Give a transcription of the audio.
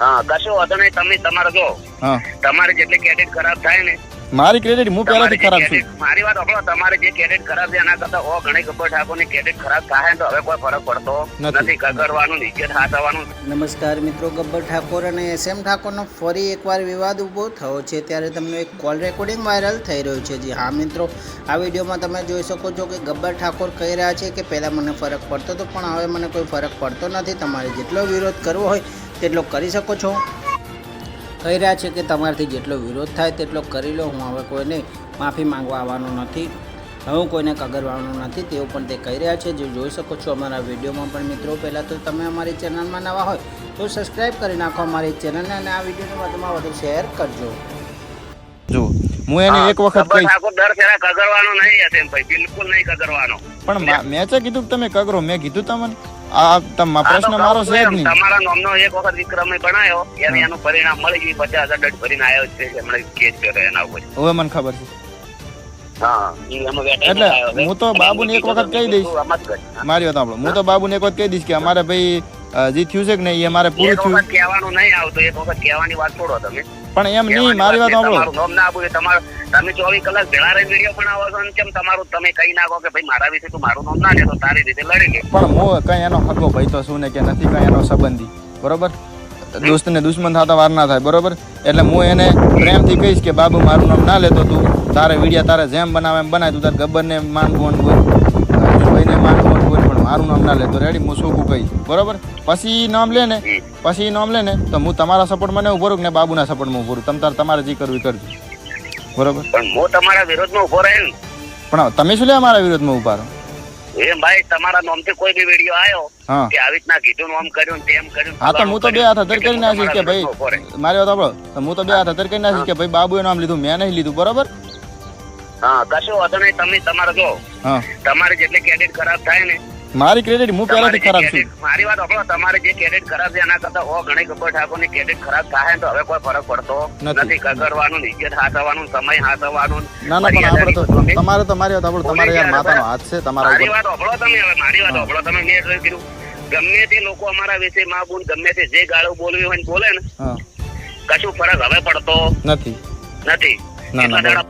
હા કશો વાંધો નહીં તમે તમારે જો. હા. તમારે જેટલી ક્રેડિટ ખરાબ થાય ને મારી ક્રેડિટ હું પહેલાથી ખરાબ છું. મારી વાત આપણો તમારે જે ક્રેડિટ ખરાબ છે એના કરતા ઓ ઘણી ગબ્બર ઠાકોરની ક્રેડિટ ખરાબ થાય ને તો હવે કોઈ ફરક પડતો નથી. નથી કગરવાનું નીચે હાથવાનું નમસ્કાર મિત્રો ગબ્બર ઠાકોર અને એસ એમ ઠાકોરનો ફરી એકવાર વિવાદ ઊભો થયો છે. ત્યારે તમને એક કોલ રેકોર્ડિંગ વાયરલ થઈ રહ્યું છે. જી હા મિત્રો આ વિડીયોમાં તમે જોઈ શકો છો કે ગબ્બર ઠાકોર કહી રહ્યા છે કે પહેલાં મને ફરક પડતો હતો પણ હવે મને કોઈ ફરક પડતો નથી. તમારે જેટલો વિરોધ કરવો હોય તેટલો કરી શકો છો? કહી રહ્યા છે કે તમારાથી જેટલો વિરોધ થાય તેટલો કરી લો. હું હવે કોઈને માફી માંગવા આવવાનો નથી. હવે હું કોઈને કગરવાનું નથી. તેવું પણ તે કહી રહ્યા છે. જે જોઈ શકો છો અમારા વિડીયોમાં પણ મિત્રો પહેલાં તો તમે અમારી ચેનલમાં નવા હોય તો સબસ્ક્રાઈબ કરી નાખો અમારી ચેનલને અને આ વિડીયોને વધુમાં વધુ શેર કરજો. જો હું એને એક વખત કહીશ. દર ફેરા કગરવાનો નહીં ભાઈ. બિલકુલ નહીં કગરવાનો. પણ મેં છે કીધું તમે કગરો મેં કીધું તમને. આ તમ પ્રશ્ન મારો છે જ નહીં. તમારા નામનો એક વખત વિક્રમે બનાવ્યો એને એનું પરિણામ મળી ગયું પચાસ દંડ ભરીને આવ્યો છે એમણે કેસ કર્યો એના ઉપર. હવે મને ખબર છે. એટલે હું તો બાબુને એક વખત કહી દઈશ. મારી વાત સાંભળો. હું તો બાબુને એક વખત કહી દઈશ કે અમારે ભાઈ જે થયું છે કે નહીં એ અમારે પૂરું થયું. કહેવાનું નહીં આવતું એક વખત કહેવાની વાત છોડો તમે. પણ એમ નહીં મારી વાત સાંભળો. તમારું નામ ના આપવું છે તમારું તમે ચોવીસ કલાક ભેળા રહી વીડિયો બનાવો છો અને કેમ તમારું તમે કહી નાખો કે ભાઈ મારા વિશે તું મારું નામ ના લે તો તારી રીતે લડી લે. પણ હું કઈ એનો હગો ભાઈ તો શું ને કે નથી કઈ એનો સંબંધી બરોબર? દોસ્ત ને દુશ્મન થતા વાર ના થાય બરોબર? એટલે હું એને પ્રેમથી કહીશ કે બાબુ મારું નામ ના લેતો તું. તારે વિડીયા તારે જેમ બનાવે એમ બનાય તું તારે ગબ્બર ને માન બોન બોલ. અર્જુનભાઈને માન મારું નામ ના લેતો રેડી હું શું કહી બરોબર? પછી નામ લે ને પછી નામ લે ને તો હું તમારા સપોર્ટમાં ને ઊભો રહું ને બાબુના સપોર્ટમાં ઊભો રહું? તમ તમારે જે કરવી કરજો. બરોબર? પણ હું તમારા વિરોધમાં ઊભો રહે પણ તમે શું લે અમારા વિરોધમાં ઊભા રહો? એમ ભાઈ તમારા નામથી કોઈ બી વીડિયો આવ્યો હા. કે આવી રીતના કીધું ને કર્યું તેમ કર્યું હા તો હું તો બે હાથ અધર કરી નાખીશ કે ભાઈ મારી વાત તો હું તો બે હાથ અધર કરી નાખીશ કે ભાઈ બાબુએ નામ લીધું મેં નહીં લીધું બરોબર? હા કશું વાંધો નહીં તમે તમારે જો. હા. તમારી જેટલી ક્રેડિટ ખરાબ થાય ને મારી ક્રેડિટ હું પહેલાથી ખરાબ છું. મારી વાત આપણો તમારે જે ક્રેડિટ ખરાબ છે એના કરતા ઓ ઘણી ગબ્બર ઠાકોરની ક્રેડિટ ખરાબ થાય તો હવે કોઈ ફરક પડતો નથી. કગરવાનું ઇજ્જત હાથવાનું સમય હાથવાનું ના ના પણ આપણે તો તમારે તો મારી વાત આપણો તમારે યાર માતાનો હાથ છે તમારા મારી વાત આપણો તમે હવે મારી વાત આપણો તમે. મેં એટલે કીધું ગમે તે લોકો અમારા વિશે માં બોલ ગમે તે જે ગાળો બોલવી હોય ને બોલે ને કશું ફરક હવે પડતો નથી. નથી. ના ના